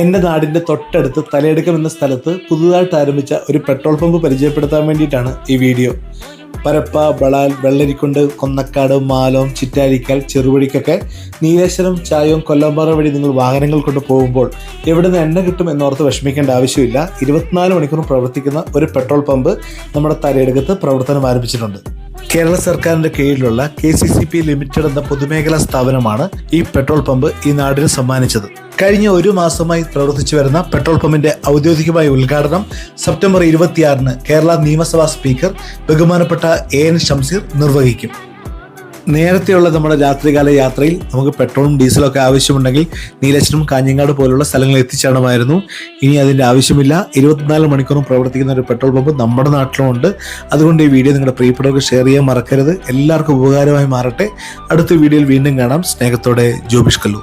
എന്റെ നാടിന്റെ തൊട്ടടുത്ത് തലയെടുക്കം എന്ന സ്ഥലത്ത് പുതുതായിട്ട് ആരംഭിച്ച ഒരു പെട്രോൾ പമ്പ് പരിചയപ്പെടുത്താൻ വേണ്ടിയിട്ടാണ് ഈ വീഡിയോ. പരപ്പ ബളാൽ വെള്ളരിക്കുണ്ട് കൊന്നക്കാട് മാലോം ചിറ്റാരിക്കൽ ചെറുപടിക്കൊക്കെ നീലേശ്വരം ചായവും കൊല്ലമ്പാറ വഴി നിങ്ങൾ വാഹനങ്ങൾ കൊണ്ട് പോകുമ്പോൾ എവിടെ നിന്ന് എണ്ണ കിട്ടും എന്നോർത്ത് വിഷമിക്കേണ്ട ആവശ്യമില്ല. ഇരുപത്തിനാല് മണിക്കൂർ പ്രവർത്തിക്കുന്ന ഒരു പെട്രോൾ പമ്പ് നമ്മുടെ തലയെടുക്കത്ത് പ്രവർത്തനം ആരംഭിച്ചിട്ടുണ്ട്. കേരള സർക്കാരിന്റെ കീഴിലുള്ള K C C P limited എന്ന പൊതുമേഖലാ സ്ഥാപനമാണ് ഈ പെട്രോൾ പമ്പ് ഈ നാടിന് സമ്മാനിച്ചത്. കഴിഞ്ഞ ഒരു മാസമായി പ്രവർത്തിച്ചു വരുന്ന പെട്രോൾ പമ്പിന്റെ ഔദ്യോഗികമായ ഉദ്ഘാടനം സെപ്റ്റംബർ ഇരുപത്തിയാറിന് കേരള നിയമസഭാ സ്പീക്കർ ബഹുമാനപ്പെട്ട എ എൻ ഷംസീർ നിർവഹിക്കും. നേരത്തെയുള്ള നമ്മുടെ രാത്രികാല യാത്രയിൽ നമുക്ക് പെട്രോളും ഡീസലും ഒക്കെ ആവശ്യമുണ്ടെങ്കിൽ നീലച്ചനും കാഞ്ഞങ്ങാട് പോലുള്ള സ്ഥലങ്ങളിൽ എത്തിച്ചേണമായിരുന്നു ഇനി അതിന്റെ ആവശ്യമില്ല. ഇരുപത്തിനാല് മണിക്കൂറും പ്രവർത്തിക്കുന്ന ഒരു പെട്രോൾ പമ്പ് നമ്മുടെ നാട്ടിലുമുണ്ട്. അതുകൊണ്ട് ഈ വീഡിയോ നിങ്ങളുടെ പ്രിയപ്പെട്ടവർക്ക് ഷെയർ ചെയ്യാൻ മറക്കരുത്. എല്ലാവർക്കും ഉപകാരമായി മാറട്ടെ. അടുത്ത വീഡിയോയിൽ വീണ്ടും കാണാം. സ്നേഹത്തോടെ ജോബിഷ് കല്ലു.